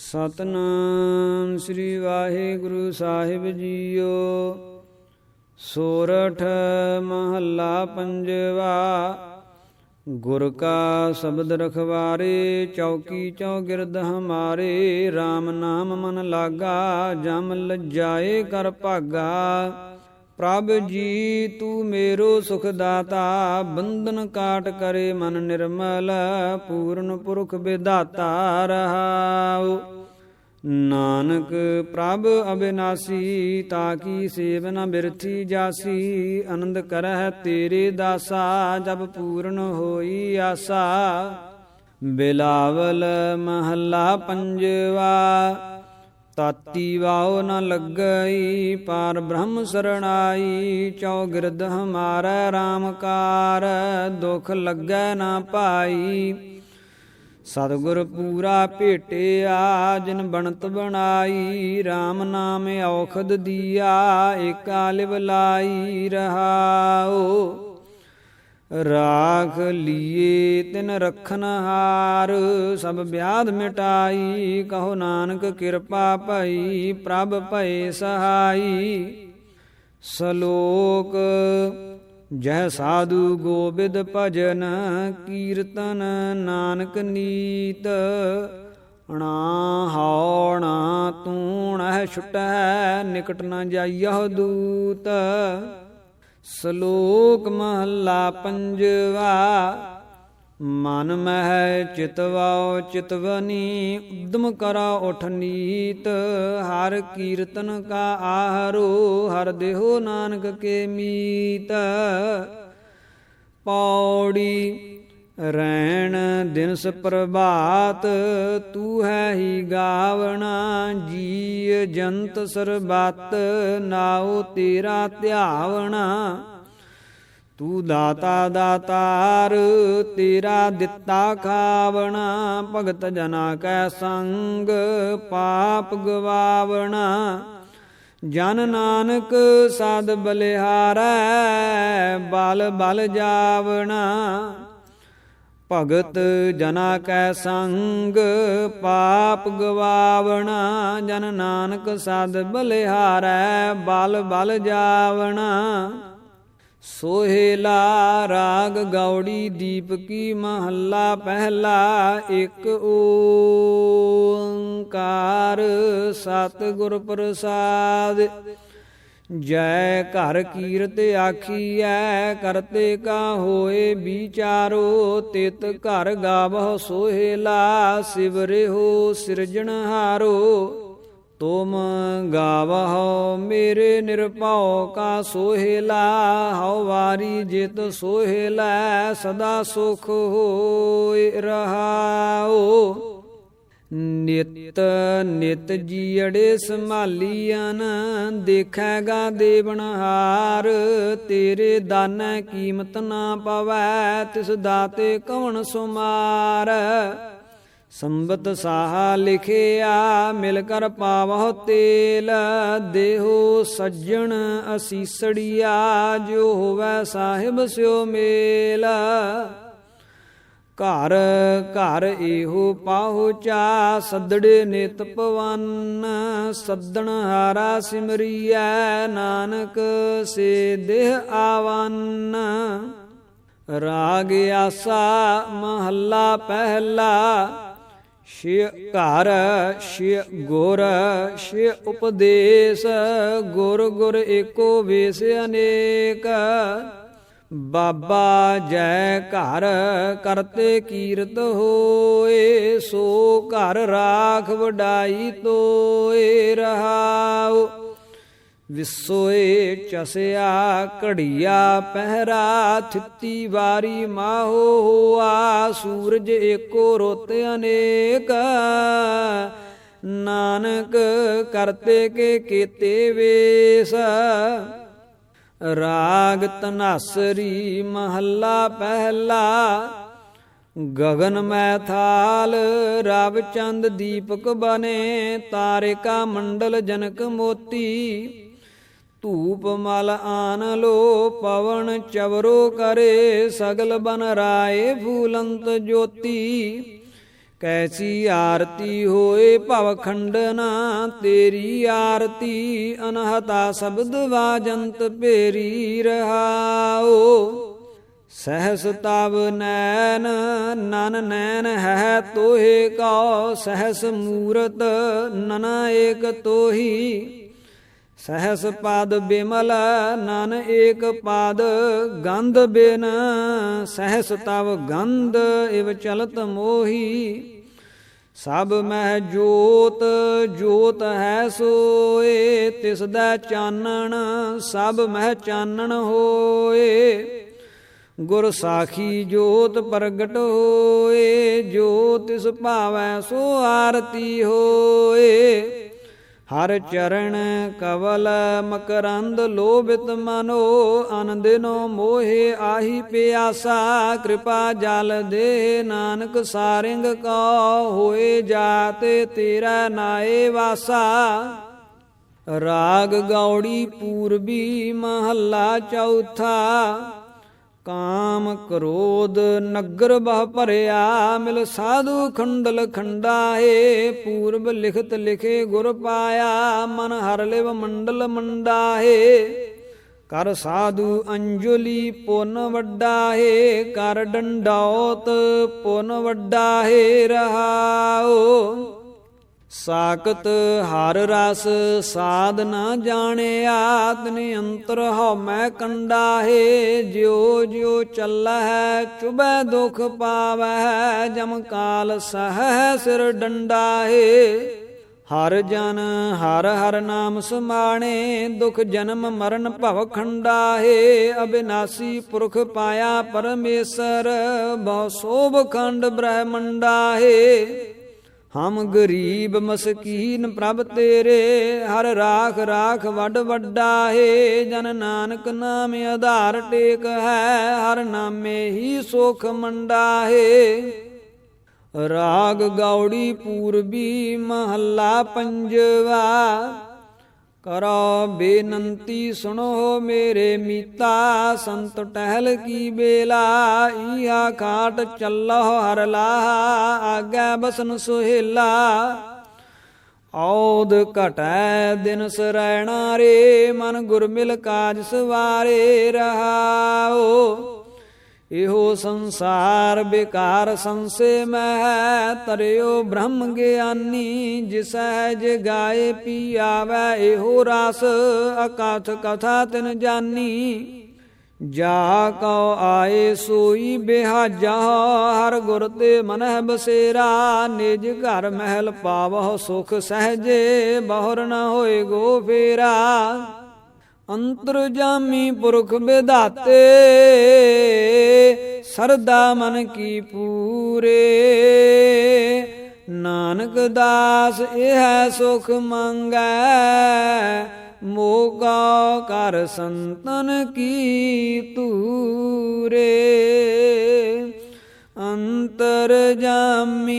ਸਤਨਾਮ ਸ੍ਰੀ ਵਾਹਿਗੁਰੂ ਸਾਹਿਬ ਜੀਓ। ਸੋਰਠ ਮਹੱਲਾ ਪੰਜਵਾ, ਗੁਰ ਕਾ ਸ਼ਬਦ ਰਖਵਾਰੇ, ਚੌਕੀ ਚੌਗਿਰਦ ਹਮਾਰੇ RAM ਨਾਮ ਮਨ ਲਾਗਾ, ਜਮ ਲਜਾਏ ਕਰ ਭਾਗਾ। ਪ੍ਰਭ ਜੀ, ਤੂੰ ਮੇਰੋ ਸੁਖ ਦਾਤਾ ਬੰਧਨ ਕਾਟ ਕਰੇ ਮਨ ਨਿਰਮਲ, ਪੂਰਨ ਪੁਰਖ ਵਿਦਾਤਾ ਰਹਾਉ। ਨਾਨਕ, ਪ੍ਰਭ ਅਬਿਨਾਸੀ, ਤਾਕੀ ਸੇਵ ਨ ਬਿਰਥੀ ਜਾਸੀ, ਆਨੰਦ ਕਰਹਿ ਤੇਰੇ ਦਾਸਾ ਜਬ ਪੂਰਨ ਹੋਈ ਆਸਾ। ਬਿਲਾਵਲ ਮਹੱਲਾ ਪੰਜਵਾ ਤਾਤੀ ਵਾਉ ਨ ਲੱਗਈ, ਪਾਰ ਬ੍ਰਹਮ ਸਰਣਾਈ ਚੌਗਿਰਦ ਹਮਾਰਾ ਰਾਮਕਾਰ ਦੁਖ ਲੱਗੈ ਨਾ ਪਾਈ। ਸਤਿਗੁਰ ਪੂਰਾ ਭੇਟਿਆ, ਜਿਨ ਬਣਤ ਬਣਾਈ RAM ਨਾਮ ਔਖਦ ਦੀਆ, ਏਕਾ ਲਿਵ ਲਾਈ ਰਹਾਓ ਰਾਖ ਲੀਏ ਤਿਨ ਰਖਨ ਹਾਰ, ਸਭ ਵਿਆਧ ਮਿਟਾਈ, ਕਹੋ ਨਾਨਕ ਕਿਰਪਾ ਭਈ, ਪ੍ਰਭ ਭਏ ਸਹਾਈ। ਸ਼ਲੋਕ, ਜਹ ਸਾਧੂ ਗੋਬਿੰਦ ਭਜਨ, ਕੀਰਤਨ ਨਾਨਕ ਨੀਤ। ਅਣਾ ਹਉਣਾ ਤੂਣ ਹੈ ਛੁਟੈ, ਨਿਕਟ ਨ ਜਾਈਹੁ ਦੂਤ। ਸ਼ਲੋਕ ਮਹੱਲਾ ਪੰਜਵਾ, ਮਨ ਮਹਿ ਚਿਤਵਾਉ ਚਿਤਵਨੀ ਉਦਮ ਕਰਾ ਉਠ ਨੀਤ, ਹਰ ਕੀਰਤਨ ਕਾ ਆਹਰੋ, ਹਰ ਦੇਹੋ ਨਾਨਕ ਕੇ ਮੀਤ। ਪੌੜੀ ਰੈਣ ਦਿਨਸ ਪ੍ਰਭਾਤ, ਤੂੰ ਹੈ ਹੀ ਗਾਵਣਾ ਜੀ ਜੰਤ ਸਰਬਤ, ਨਾਉ ਤੇਰਾ ਧਿਆਵਣਾ। ਤੂੰ ਦਾਤਾ ਦਾਤਾਰ, ਤੇਰਾ ਦਿੱਤਾ ਖਾਵਣਾ, ਭਗਤ ਜਨਾ ਕੈ ਸੰਗ, ਪਾਪ ਗਵਾਵਣਾ। ਜਨ ਨਾਨਕ ਸਾਧ ਬਲਿਹਾਰੈ, ਬਲ ਬਲ ਜਾਵਣਾ। ਭਗਤ ਜਨਾ ਕੈ ਸੰਗ, ਪਾਪ ਗਵਾਵਣਾ, ਜਨ ਨਾਨਕ ਸਦ ਬਲਿਹਾਰੈ, ਬਲ ਬਲ ਜਾਵਣਾ। ਸੋਹੇਲਾ ਰਾਗ ਗੌੜੀ ਦੀਪਕੀ ਮਹੱਲਾ, ਪਹਿਲਾ ਇੱਕ ਓੰਕਾਰ, ਸਤਿਗੁਰ ਪ੍ਰਸਾਦ। ਜੈ ਘਰ ਕੀਰਤ ਆਖੀਐ, ਕਰਤੇ ਕਾ ਹੋਏ ਵਿਚਾਰੋ, ਤਿਤ ਘਰ ਗਾਵਹੁ ਸੋਹੇਲਾ ਸਿਵਰਿਓ ਸਿਰਜਣਹਾਰੋ ਤੁਮ ਗਾਵਹੁ ਮੇਰੇ ਨਿਰਭਉ ਕਾ ਸੋਹੇਲਾ, ਹਉ ਵਾਰੀ ਜਿਤ ਸੋਹੇਲਾ, ਸਦਾ ਸੁਖ ਹੋਇ ਰਹਾਓ। ਨਿਤ ਨਿਤ ਜੀੜੇ ਸੰਭਾਲੀਆਂ ਦੇਖੈਗਾ ਦੇਵਨਹਾਰ ਤੇਰੇ ਦਾਨੈ ਕੀਮਤ ਨਾ ਪਵੈ, ਤਿਸ ਦਾਤੇ ਕਵਣ ਸੁਮਾਰ। ਸੰਬਤ ਸਾਹਾ ਲਿਖਿਆ, ਮਿਲ ਕਰ ਪਾਵਹੁ ਤੇਲ, ਦੇਹੋ ਸੱਜਣ ਅਸੀਸੜੀਆ, ਜੋ ਹੋਵੈ ਸਾਹਿਬ ਸਿਓ ਮੇਲਾ। ਘਰ ਘਰ ਇਹੋ ਪਾਹੁਚਾ ਸੱਦੜੇ ਨਿਤ ਪਵਨ ਸੱਦਣ ਹਾਰਾ ਸਿਮਰੀਐ, ਨਾਨਕ ਸੇ ਦੇਹ ਆਵਨ। ਰਾਗ ਆਸਾ ਮਹੱਲਾ ਪਹਿਲਾ ਸ਼ਿ ਘਰ ਸ਼ਿ ਗੁਰ ਸ਼ਿ ਉਪਦੇਸ਼, ਗੁਰ ਗੁਰ ਏਕੋ ਵੇਸ ਅਨੇਕ। ਬਾਬਾ ਜੈ ਘਰ ਕਰਤੇ ਕੀਰਤ ਹੋਏ, ਸੋ ਘਰ ਰਾਖ ਵਡਾਈ ਤੋਏ ਰਹਾਉ। ਵਿਸੋਏ ਚਸਿਆ ਘੜੀਆ ਪਹਿਰਾ, ਥਿੱਤੀ ਵਾਰੀ ਮਾਹੋ ਹੋਆ, ਸੂਰਜ ਏਕੋ ਰੁੱਤ ਅਨੇਕ। ਨਾਨਕ ਕਰਤੇ ਕੇ ਕੀਤੇ ਵੇਸ। ਰਾਗ ਤਨਾਸਰੀ ਮਹੱਲਾ ਪਹਿਲਾ। ਗਗਨ ਮੈਥਾਲ ਰਵ ਚੰਦ ਦੀਪਕ ਬਨੇ ਤਾਰਿਕਾ ਮੰਡਲ ਜਨਕ ਮੋਤੀ। ਧੂਪ ਮਲ ਆਨ ਲੋ, ਪਵਨ ਚਵਰੋ ਕਰੇ, ਸਗਲ ਬਨ ਰਾਏ ਫੂਲੰਤ ਜੋਤੀ। ਕੈਸੀ ਆਰਤੀ ਹੋਏ ਭਵ ਖੰਡਨਾ, ਤੇਰੀ ਆਰਤੀ ਅਨਹਤਾ ਸ਼ਬਦ ਵਾਜੰਤ ਭੇਰੀ ਰਹਾਓ। ਸਹਸ ਤਵ ਨੈਨ ਨਨ ਨੈਨ ਹੈ ਤੋਹੇ ਕਉ, ਸਹਸ ਮੂਰਤ ਨਨ ਏਕ ਤੋਹੀ। ਸਹਸ ਪਦ ਬਿਮਲ ਨਨ ਏਕ ਪਦ ਗੰਧ ਬਿਨ ਸਹਸ ਤਵ ਗੰਧ ਇਵ ਚਲਤ ਮੋਹੀ। ਸਭ ਮਹਿ ਜੋਤ ਜੋਤ ਹੈ ਸੋਏ, ਤਿਸ ਦਾ ਚਾਨਣ, ਸਭ ਮਹਿ ਚਾਨਣ ਹੋਏ। ਗੁਰ ਸਾਖੀ ਜੋਤ ਪ੍ਰਗਟ ਹੋਏ, ਜੋ ਤਿਸ ਭਾਵੈ ਸੋ ਆਰਤੀ ਹੋਏ। ਹਰ ਚਰਨ ਕਵਲ ਮਕਰੰਦ ਲੋਭਿਤ ਮਨੋ ਅਨੰਦਿਨੋ ਮੋਹਿ ਆਹੀ ਪਿਆਸਾ, ਕਿਰਪਾ ਜਲ ਦੇ ਨਾਨਕ ਸਾਰਿੰਗ ਕੋ ਹੋਏ ਜਾਤੇ ਤੇਰਾ ਨਾਏ ਵਾਸਾ। ਰਾਗ ਗੌੜੀ ਪੂਰਬੀ ਮਹੱਲਾ ਚੌਥਾ ਕਾਮ ਕ੍ਰੋਧ ਨਗਰ ਬਹ ਭਰਿਆ, ਮਿਲ ਸਾਧੂ ਖੰਡਲ ਖੰਡਾਏ, ਪੂਰਬ ਲਿਖਤ ਲਿਖੇ ਗੁਰ ਪਾਇਆ, ਮਨ ਹਰ ਲਿਵ ਮੰਡਲ ਮੰਡਾਏ। ਕਰ ਸਾਧੂ ਅੰਜੁਲੀ ਪੁਨ ਵੱਡਾਏ, ਕਰ ਡੰਡੌਤ ਪੁਨ ਵੱਡਾਏ ਰਹਾਓ ਸਾਕਤ ਹਰ ਰਸ ਸਾਧ ਨਾ ਜਾਣਿਆ ਤਨੇ ਅੰਤਰ ਹਉ ਮੈਂ ਕੰਡਾਹੇ ਜਿਉ ਜਿਉ ਚੱਲਹਿ ਚੁਬੈ ਦੁਖ ਪਾਵੈ, ਜਮ ਕਾਲ ਸਹਿ ਸਿਰ ਡੰਡਾਹੇ ਹਰ ਜਨ ਹਰ ਹਰ ਨਾਮ ਸਮਾਣੇ, ਦੁਖ ਜਨਮ ਮਰਨ ਭਵ ਖੰਡਾਹੇ ਅਬਿਨਾਸੀ ਪੁਰਖ ਪਾਇਆ ਪਰਮੇਸ਼ਰ, ਬਹੁ ਸੋਭ ਖੰਡ ਬ੍ਰਹਮੰਡਾਹੇ ਹਮ ਗਰੀਬ ਮਸਕੀਨ ਪ੍ਰਭ ਤੇਰੇ, ਹਰ ਰਾਖ ਰਾਖ ਵੱਡ ਵੱਡਾ ਹੈ ਜਨ ਨਾਨਕ ਨਾਮ ਆਧਾਰ ਟੇਕ ਹੈ, ਹਰ ਨਾਮੇ ਹੀ ਸੁਖ ਮੰਡਾ ਹੈ ਰਾਗ ਗੌੜੀ ਪੂਰਬੀ ਮਹੱਲਾ ਪੰਜਵਾ ਕਰੋ ਬੇਨੰਤੀ ਸੁਣੋ ਮੇਰੇ ਮੀਤਾ, ਸੰਤ ਟਹਿਲ ਕੀ ਬੇਲਾ, ਈਹਾ ਖਾਟ ਚੱਲੋ ਹਰ ਲਾਹਾ ਆਗੇ ਬਸਨ ਸੁਹੇਲਾ। ਔਦ ਘਟੈ ਦਿਨ ਸਰੈਣਾ ਰੇ, ਮਨ ਗੁਰ ਮਿਲ ਕਾਜ ਸਵਾਰੇ ਰਹਾਓ। ਇਹੋ ਸੰਸਾਰ ਬਿਕਾਰ ਸੰਸੇ ਮਹਿ ਤਰਿਓ ਬ੍ਰਹਮ ਗਿਆਨੀ, ਜਿਸੈ ਜਗਾਏ ਪੀਆਵੈ, ਇਹੋ ਰਸ ਅਕਥ ਕਥਾ ਤਿਨ ਜਾਨੀ। ਜਾ ਕਉ ਆਏ ਸੋਈ ਬਿਹਾਜਾ, ਹਰ ਗੁਰ ਤੇ ਮਨਹਿ ਬਸੇਰਾ। ਨਿਜ ਘਰ ਮਹਿਲ ਪਾਵਹੁ ਸੁਖ ਸਹਜੇ, ਬਹੁਰ ਨ ਹੋਏ ਗੋ ਫੇਰਾ। ਅੰਤਰ ਜਾਮੀ ਪੁਰਖ ਵਿਧਾਤੇ, ਸਰਦਾ ਮਨ ਕੀ ਪੂਰੇ। ਨਾਨਕ ਦਾਸ ਇਹ ਸੁਖ ਮੰਗੈ, ਮੋਗਾ ਕਰ ਸੰਤਨ ਕੀ ਤੂਰੇ ਅੰਤਰ ਜਾਮੀ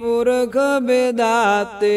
ਪੁਰਖ ਵਿਦਾਤੇ